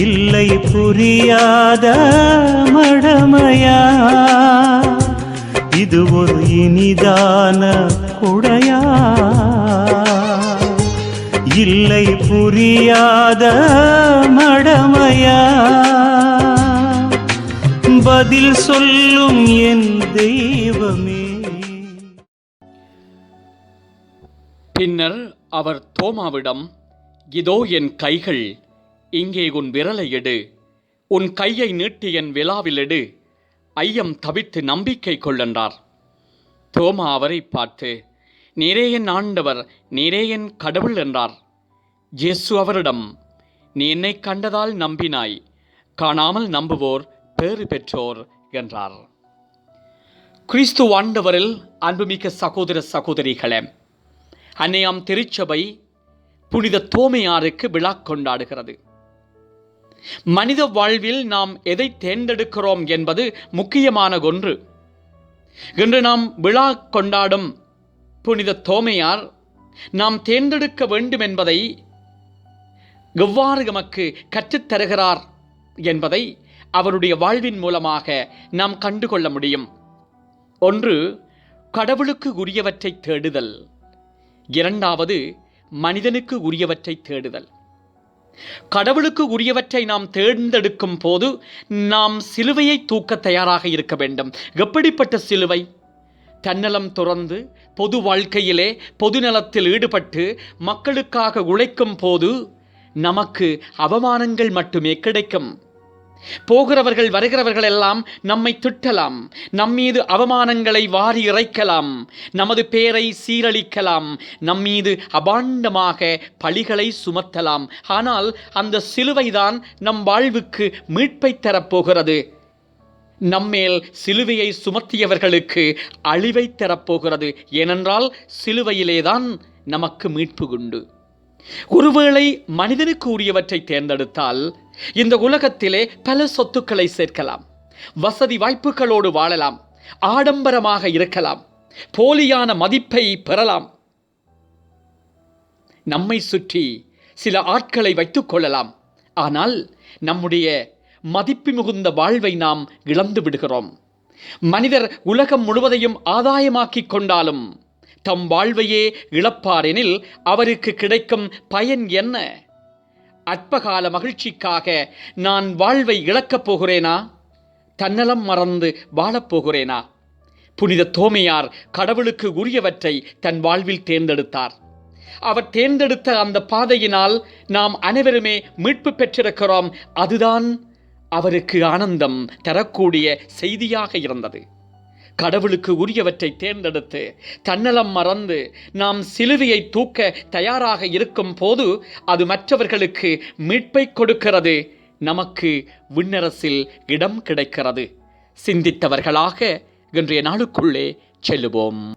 இல்லை புரியாத மடமையா? இது ஒரு இனிதான குடையா? இல்லை புரியாத மடமையா? பதில் சொல்லும் என் தெய்வமே. பின்னர் அவர் தோமாவிடம் இதோ என் கைகள் இங்கே உன் விரலை எடு. உன் கையை நீட்டி என் விழாவில் எடு. ஐயம் தவித்து நம்பிக்கை கொள்ளென்றார் தோமா அவரை பார்த்து நிறையன் ஆண்டவர் நிறையன் கடவுள் என்றார். இயேசு அவரிடம் நீ என்னை கண்டதால் நம்பினாய். காணாமல் நம்புவோர் பேறு பெற்றோர் என்றார். கிறிஸ்து ஆண்டவரில் அன்புமிக்க சகோதர சகோதரிகளே அன்னையாம் திருச்சபை புனித தோமையாருக்கு விழா கொண்டாடுகிறது. மனித வாழ்வில் நாம் எதை தேர்ந்தெடுக்கிறோம் என்பது முக்கியமான ஒன்று. இன்று நாம் விழா கொண்டாடும் புனித தோமையார் நாம் தேர்ந்தெடுக்க வேண்டும் என்பதை எவ்வாறு எமக்கு கற்றுத்தருகிறார் என்பதை அவருடைய வாழ்வின் மூலமாக நாம் கண்டுகொள்ள முடியும். ஒன்று கடவுளுக்கு உரியவற்றை தேடுதல். இரண்டாவது மனிதனுக்கு உரியவற்றை தேடுதல். கடவுளுக்கு உரியவற்றை நாம் தேர்ந்தெடுக்கும் போது நாம் சிலுவையை தூக்க தயாராக இருக்க வேண்டும். எப்படிப்பட்ட சிலுவை? தன்னலம் துறந்து பொது வாழ்க்கையிலே பொதுநலத்தில் ஈடுபட்டு மக்களுக்காக உழைக்கும் போது நமக்கு அவமானங்கள் மட்டுமே கிடைக்கும். போகிறவர்கள் வருகிறவர்கள் எல்லாம் நம்மை திட்டலாம். நம்மீது அவமானங்களை வாரி இறைக்கலாம். நமது பேரை சீரழிக்கலாம். நம்மீது அபாண்டமாக பழிகளை சுமத்தலாம். ஆனால் அந்த சிலுவைதான் நம் வாழ்வுக்கு மீட்பை தரப்போகிறது. நம்மேல் சிலுவையை சுமத்தியவர்களுக்கு அழிவை தரப்போகிறது. ஏனென்றால் சிலுவையிலேதான் நமக்கு மீட்பு உண்டு. ஒருவேளை மனிதனுக்கு உரியவற்றை தேர்ந்தெடுத்தால் இந்த உலகத்திலே பல சொத்துக்களை சேர்க்கலாம் வசதி வாய்ப்புகளோடு வாழலாம் ஆடம்பரமாக இருக்கலாம் போலியான மதிப்பை பெறலாம். நம்மை சுற்றி சில ஆட்களை வைத்துக் கொள்ளலாம் ஆனால் நம்முடைய மதிப்பு மிகுந்த வாழ்வை நாம் இழந்து விடுகிறோம். மனிதர் உலகம் முழுவதையும் ஆதாயமாக்கிக் கொண்டாலும் தம் வாழ்வையே இழப்பாரெனில் அவருக்கு கிடைக்கும் பயன் என்ன? அற்பகால மகிழ்ச்சிக்காக நான் வாழ்வை இழக்கப் போகிறேனா? தன்னலம் மறந்து வாழப்போகிறேனா புனித தோமையார் கடவுளுக்கு உரியவற்றை தன் வாழ்வில் தேர்ந்தெடுத்தார். அவர் தேர்ந்தெடுத்த அந்த பாதையினால் நாம் அனைவருமே மீட்பு பெற்றிருக்கிறோம். அதுதான் அவருக்கு ஆனந்தம் தரக்கூடிய செய்தியாக இருந்தது. கடவுளுக்கு உரியவற்றை தேர்ந்தெடுத்து தன்னலம் மறந்து நாம் சிலுவையை தூக்க தயாராக இருக்கும் போது அது மற்றவர்களுக்கு மீட்பை கொடுக்கிறது. நமக்கு விண்ணரசில் இடம் கிடைக்கிறது. சிந்தித்தவர்களாக இன்றைய நாளுக்குள்ளே செல்லுவோம்.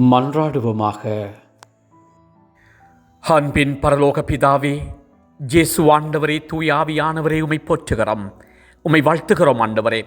மன்றாடுவோமாக. அன்பின் பரலோக பிதாவே ஜேசு ஆண்டவரே தூயாவியானவரே உமை போற்றுகிறோம். உமை வாழ்த்துகிறோம் ஆண்டவரே.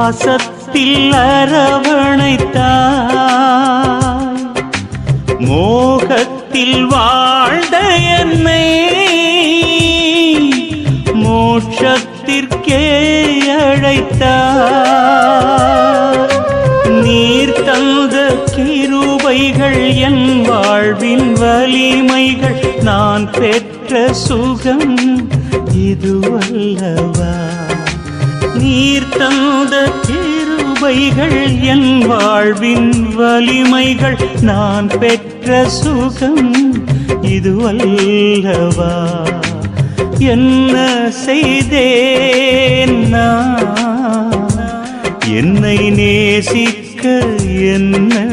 பாசத்தில் அரவணைத்தாய் மோகத்தில் வாழ்ந்த என்னை மோட்சத்திற்கே அழைத்தார். நீர் தந்த கிருபைகள் என் வாழ்வின் வலிமைகள். நான் பெற்ற சுகம் இதுவல்லவா? நீர் தந்த கிருபைகள் என் வாழ்வின் வலிமைகள். நான் பெற்ற சுகம் இதுவல்லவா? என்ன செய்தேன் நான்? என்னை நேசிக்க என்ன